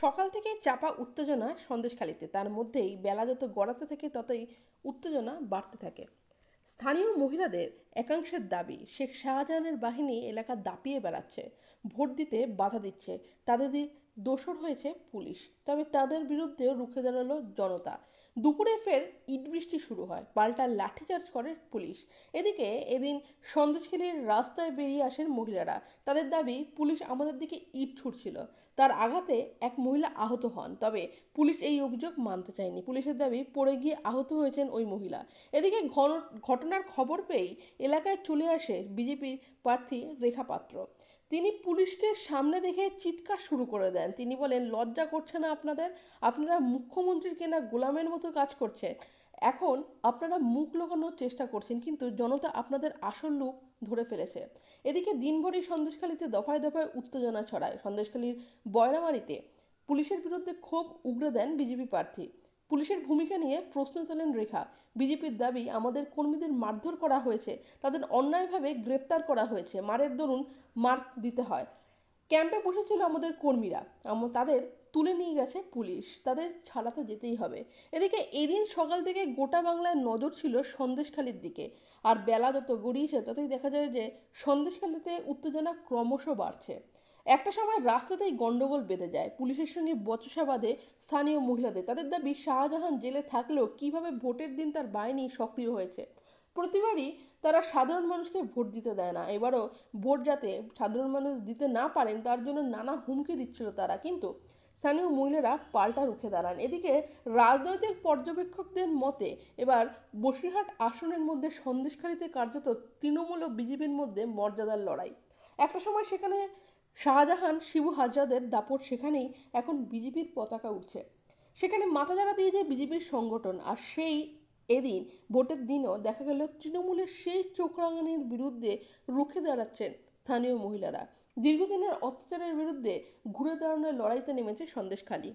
সকাল থেকে চাপা উত্তেজনা সন্দেশখালিতে। তার মধ্যেই বেলা যত গড়াতে থাকে, ততই উত্তেজনা বাড়তে থাকে। স্থানীয় মহিলাদের একাংশের দাবি, শেখ শাহজাহানের বাহিনী এলাকা দাপিয়ে বেড়াচ্ছে, ভোট দিতে বাধা দিচ্ছে তাদের দোষর হয়েছে পুলিশ। তবে তাদের বিরুদ্ধেও রুখে দাঁড়াল জনতা। দুপুরে ফের ইট বৃষ্টি শুরু হয়। পাল্টা লাঠিচার্জ করে পুলিশ। এদিকে এদিন সন্দেশখালীর রাস্তায় বেরিয়ে আসেন মহিলারা। তাদের দাবি, পুলিশ আমাদের দিকে ইট ছুটছিল তার আঘাতে এক মহিলা আহত হন। তবে পুলিশ এই অভিযোগ মানতে চায়নি। পুলিশের দাবি, পড়ে গিয়ে আহত হয়েছেন ওই মহিলা। এদিকে ঘটনার খবর পেয়েই এলাকায় চলে আসে বিজেপির প্রার্থী রেখা পাত্র। তিনি পুলিশকে সামনে দেখে চিৎকার শুরু করে দেন। তিনি বলেন, লজ্জা করছে না আপনাদের? আপনারা মুখ্যমন্ত্রীর কেনা গোলামের মতো কাজ করছে এখন আপনারা মুখ লোকানোর চেষ্টা করছেন, কিন্তু জনতা আপনাদের আসল রূপ ধরে ফেলেছে। এদিকে দিনভরই সন্দেশখালীতে দফায় দফায় উত্তেজনা ছড়ায়। সন্দেশখালীর বয়রামারিতে পুলিশের বিরুদ্ধে ক্ষোভ উগরে দেন বিজেপি প্রার্থী। পুলিশের ভূমিকা নিয়ে প্রশ্ন তোলেন রেখা। বিজেপির দাবি, আমাদের কর্মীদের মারধর করা হয়েছে, তাদের অন্যায়ভাবে গ্রেপ্তার করা হয়েছে। মারের দরুন মার দিতে হয়। ক্যাম্পে বসেছিল আমাদের কর্মীরা। তাদের তুলে নিয়ে গেছে পুলিশ। তাদের ছাড়াতে যেতেই হবে। এদিকে এদিন সকাল থেকে গোটা বাংলায় নজর ছিল সন্দেশখালির দিকে। আর বেলা যত গড়িয়েছে, ততই দেখা যায় যে সন্দেশখালিতে উত্তেজনা ক্রমশ বাড়ছে। একটা সময় রাস্তাতেই গন্ডগোল বেঁধে যায়। পুলিশের সঙ্গে বচসা বাঁধে স্থানীয় মহিলাদের। তাদের দাবি, শাহজাহান জেলে থাকলেও কীভাবে ভোটের দিন তার বাহিনী সক্রিয় হয়েছে? প্রতিবারই তারা সাধারণ মানুষকে ভোট দিতে দেয় না। এবারও ভোট যাতে সাধারণ মানুষ দিতে না পারেন, তার জন্য নানা হুমকি দিচ্ছিল তারা। কিন্তু স্থানীয় মহিলারা পাল্টা রুখে দাঁড়ান। এদিকে রাজনৈতিক পর্যবেক্ষকদের মতে, এবার বসিরহাট আসনের মধ্যে সন্দেশখালিতে কার্যত তৃণমূল ও বিজেপির মধ্যে মর্যাদার লড়াই। একটা সময় সেখানে শাহজাহান, শিবু হাজরাদের দাপট সেখানেই এখন বিজেপির পতাকা উঠছে। সেখানে মাথা মাথাচাড়া দিয়েছে বিজেপির সংগঠন, আর সেই এদিন ভোটের দিনও দেখা গেল তৃণমূলের সেই চোখ রাঙানির বিরুদ্ধে রুখে দাঁড়াচ্ছেন স্থানীয় মহিলারা। দীর্ঘদিনের অত্যাচারের বিরুদ্ধে ঘুরে দাঁড়ানোর লড়াইতে নেমেছে সন্দেশখালী।